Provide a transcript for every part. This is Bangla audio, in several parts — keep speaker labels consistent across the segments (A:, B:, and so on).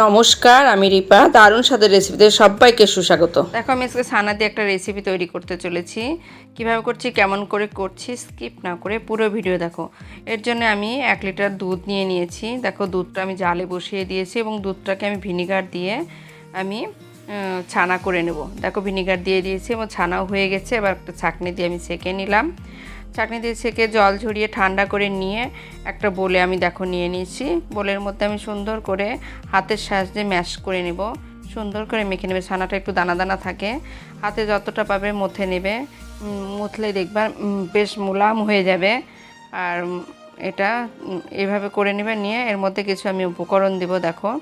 A: নমস্কার, আমি রিপা। দারুণ স্বাদের রেসিপিতে সবাইকে সুস্বাগত। দেখো, আমি আজকে ছানা দিয়ে একটা রেসিপি তৈরি করতে চলেছি। কীভাবে করছি, কেমন করে করছি স্কিপ না করে পুরো ভিডিও দেখো। এর জন্য আমি এক লিটার দুধ নিয়ে নিয়েছি। দেখো, দুধটা আমি জালে বসিয়ে দিয়েছি এবং দুধটাকে আমি ভিনিগার দিয়ে আমি ছানা করে নেব। দেখো ভিনিগার দিয়ে দিয়েছি এবং ছানাও হয়ে গেছে। এবার একটা ছাঁকনি দিয়ে আমি সেঁকে নিলাম। চাটনি দিয়ে ছেঁকে জল ঝরিয়ে ঠান্ডা করে নিয়ে একটা বলে আমি দেখো নিয়ে নিয়েছি। বোলের মধ্যে আমি সুন্দর করে হাতের সাহায্যে ম্যাশ করে নেব। সুন্দর করে মেখে নেবে। ছানাটা একটু দানা দানা থাকে। হাতে যতটা পাবে মথে নেবে। মুথলে দেখবার বেশ মুলাম হয়ে যাবে। আর এটা এভাবে করে নেবে নিয়ে এর মধ্যে কিছু আমি উপকরণ দেব, দেখো।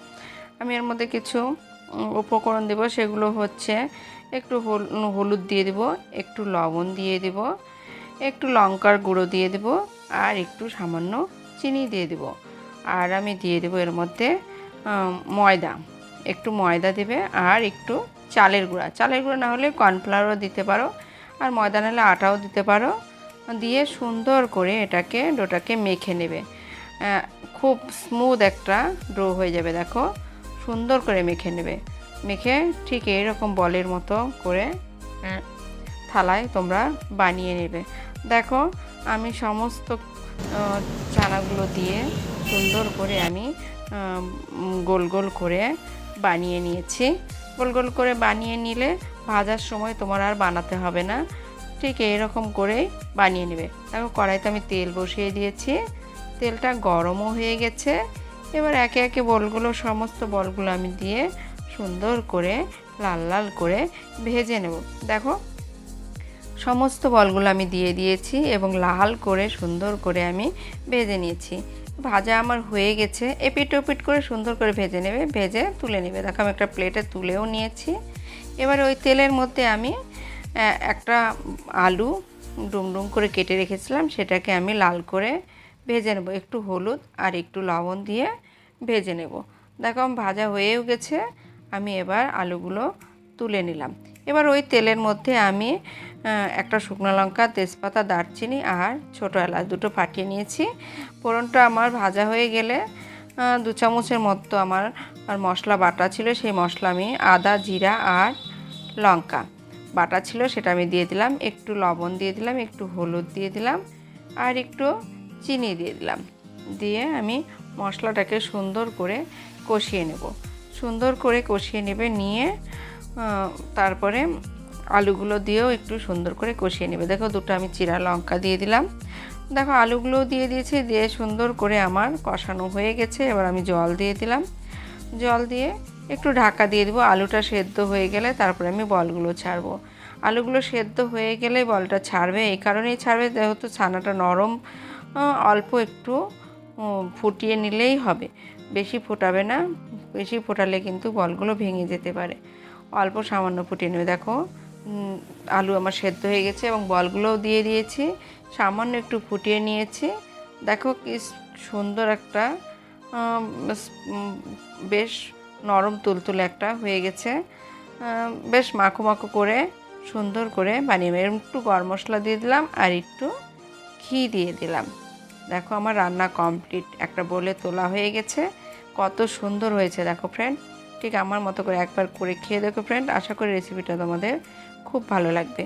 A: আমি এর মধ্যে কিছু উপকরণ দেব। সেগুলো হচ্ছে একটু হল- হলুদ দিয়ে দেব, একটু লবণ দিয়ে দেবো। একটু লঙ্কার গুঁড়ো দিয়ে দেব আর একটু সামান্য চিনি দিয়ে দেব। আর আমি দিয়ে দেব এর মধ্যে ময়দা। একটু ময়দা দেবে আর একটু চালের গুঁড়া। চালের গুঁড়া না হলে কর্নফ্লাওয়ারও দিতে পারো আর ময়দা নাহলে আটাও দিতে পারো। দিয়ে সুন্দর করে এটাকে, ডোটাকে মেখে নেবে। খুব স্মুথ একটা ডো হয়ে যাবে, দেখো। সুন্দর করে মেখে নেবে। মেখে ঠিক এইরকম বলের মতো করে থালায় তোমরা বানিয়ে নেবে। দেখো, আমি সমস্ত চানাগুলো দিয়ে সুন্দর করে আমি গোল গোল করে বানিয়ে নিয়েছি। গোল গোল করে বানিয়ে নিলে ভাজার সময় তোমার আর বানাতে হবে না। ঠিক এইরকম করেই বানিয়ে নেবে। দেখো, কড়াইতে আমি তেল বসিয়ে দিয়েছি। তেলটা গরমও হয়ে গেছে। এবার একে একে বলগুলো, সমস্ত বলগুলো আমি দিয়ে সুন্দর করে লাল লাল করে ভেজে নেব। দেখো সমস্ত বলগুলো আমি দিয়ে দিয়েছি এবং লাল করে, সুন্দর করে আমি ভেজে নিয়েছি। ভাজা আমার হয়ে গেছে। এপিট ওপিট করে সুন্দর করে ভেজে নেবে, ভেজে তুলে নেবে। দেখো আমি একটা প্লেটে তুলেও নিয়েছি। এবার ওই তেলের মধ্যে আমি একটা আলু ডুম ডুম করে কেটে রেখেছিলাম। সেটাকে আমি লাল করে ভেজে নেব। একটু হলুদ আর একটু লবণ দিয়ে ভেজে নেব। দেখো ভাজা হয়েও গেছে। আমি এবার আলুগুলো তুলে নিলাম। এবার ওই তেলের মধ্যে আমি একটা শুকনো লঙ্কা, তেজপাতা, দারচিনি আর ছোটো এলাচ দুটো ফাটিয়ে নিয়েছি। ফোড়নটা আমার ভাজা হয়ে গেলে দু চামচের মতো আমার, আর মশলা বাটা ছিল, সেই মশলা আমি আদা, জিরা আর লঙ্কা বাটা ছিল, সেটা আমি দিয়ে দিলাম। একটু লবণ দিয়ে দিলাম, একটু হলুদ দিয়ে দিলাম আর একটু চিনি দিয়ে দিলাম। দিয়ে আমি মশলাটাকে সুন্দর করে কষিয়ে নেব। সুন্দর করে কষিয়ে নেবে, নিয়ে তারপরে আলুগুলো দিয়েও একটু সুন্দর করে কষিয়ে নেবে। দেখো দুটো আমি চিরা লঙ্কা দিয়ে দিলাম। দেখো আলুগুলোও দিয়ে দিয়েছি, দিয়ে সুন্দর করে আমার কষানো হয়ে গেছে। এবার আমি জল দিয়ে দিলাম। জল দিয়ে একটু ঢাকা দিয়ে দেবো। আলুটা সেদ্ধ হয়ে গেলে তারপরে আমি বলগুলো ছাড়বো। আলুগুলো সেদ্ধ হয়ে গেলে বলটা ছাড়বে। এই কারণেই ছাড়বে, যেহেতু ছানাটা নরম অল্প একটু ফুটিয়ে নিলেই হবে। বেশি ফোটাবে না। বেশি ফোটালে কিন্তু বলগুলো ভেঙে যেতে পারে। অল্প সামান্য ফুটিয়ে নেবে। দেখো আলু আমার সেদ্ধ হয়ে গেছে এবং বলগুলোও দিয়ে দিয়েছি। সামান্য একটু ফুটিয়ে নিয়েছি। দেখো কি সুন্দর একটা বেশ- নরম তুলতুলে একটা হয়ে গেছে। বেশ মাখো মাখো করে, সুন্দর করে বানিয়ে। এরকম একটু গরম মশলা দিয়ে দিলাম আর একটু ঘি দিয়ে দিলাম। দেখো আমার রান্না কমপ্লিট। একটা বলে তোলা হয়ে গেছে। কত সুন্দর হয়েছে, দেখো ফ্রেন্ড ঠিক আমার মতো করে একবার করে খেয়ে দেখো ফ্রেন্ড আশা করি রেসিপিটা তোমাদের খুব ভালো লাগবে।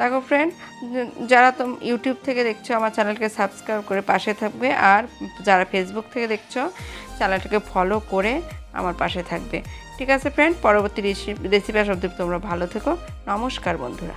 A: দেখো ফ্রেন্ড যারা তো ইউটিউব থেকে দেখছ, আমার চ্যানেলকে সাবস্ক্রাইব করে পাশে থাকবে আর যারা ফেসবুক থেকে দেখছ চ্যানেলটাকে ফলো করে আমার পাশে থাকবে। ঠিক আছে ফ্রেন্ড পরবর্তী রেসিপি রেসিপি আসব তোমরা ভালো থেকো। নমস্কার বন্ধুরা।